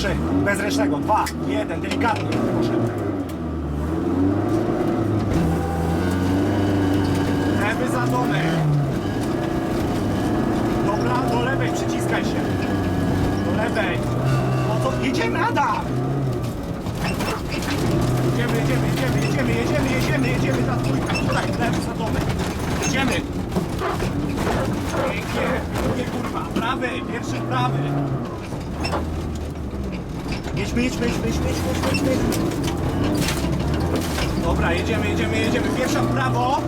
Trzy. Bez ręcznego. Dwa. Jeden. Delikatnie. Proszę. Lewy za domek. Dobra, do lewej przyciskaj się. Do lewej. No to jedziemy, Adam! Jedziemy, jedziemy, jedziemy, jedziemy, jedziemy, jedziemy, jedziemy za trójkę. Tutaj, lewy za domek. Jedziemy. Pięknie, drugie kurwa. Prawy, pierwszy prawy. Jedźmy, jedźmy, jedźmy, jedźmy, jedźmy, jedźmy, jedźmy. Dobra, jedziemy, jedziemy, jedziemy. Pierwsza w prawo.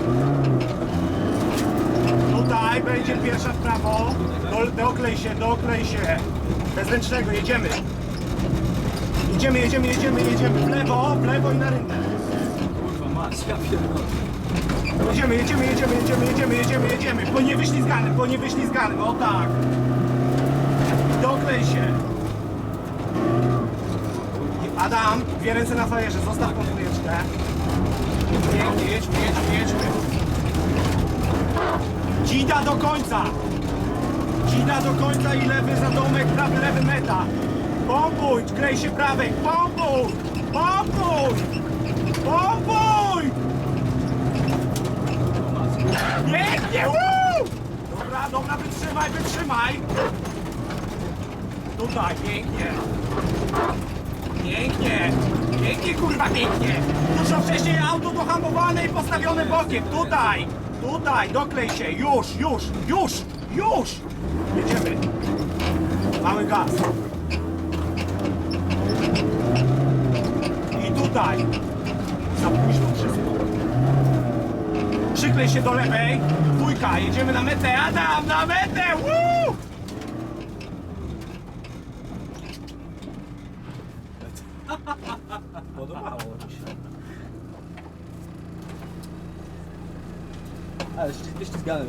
Tutaj będzie pierwsza w prawo. Do, doklej się, doklej się. Bez ręcznego, jedziemy. Jedziemy, jedziemy, jedziemy, jedziemy. W lewo, w lewo i na rynek. Kurwa pierdolę. Jedziemy, jedziemy, jedziemy, jedziemy, jedziemy, jedziemy, jedziemy. Po niewyślizganym, po niewyślizganym, o tak. Doklej się. Adam, dwie ręce na fajerze, zostaw tą dwójeczkę. Pięknie, jedźmy, jedźmy, jedźmy. Dzida do końca. Dzida do końca i lewy za domek, prawy, lewy meta. Pompuj, klej się prawej, pompuj, pompuj, pompuj. Pięknie, woo! Dobra, dobra, wytrzymaj, wytrzymaj. Tutaj, pięknie. Pięknie, pięknie, kurwa, pięknie. Dużo wcześniej auto dohamowane i postawione bokiem. Tutaj, tutaj, doklej się, już, już, już, już. Jedziemy. Mały gaz. I tutaj. Za późno wszystko. Przyklej się do lewej. Dwójka, jedziemy na metę. Adam, na metę! Woo! Podobało mi się. Ale ślizgałem.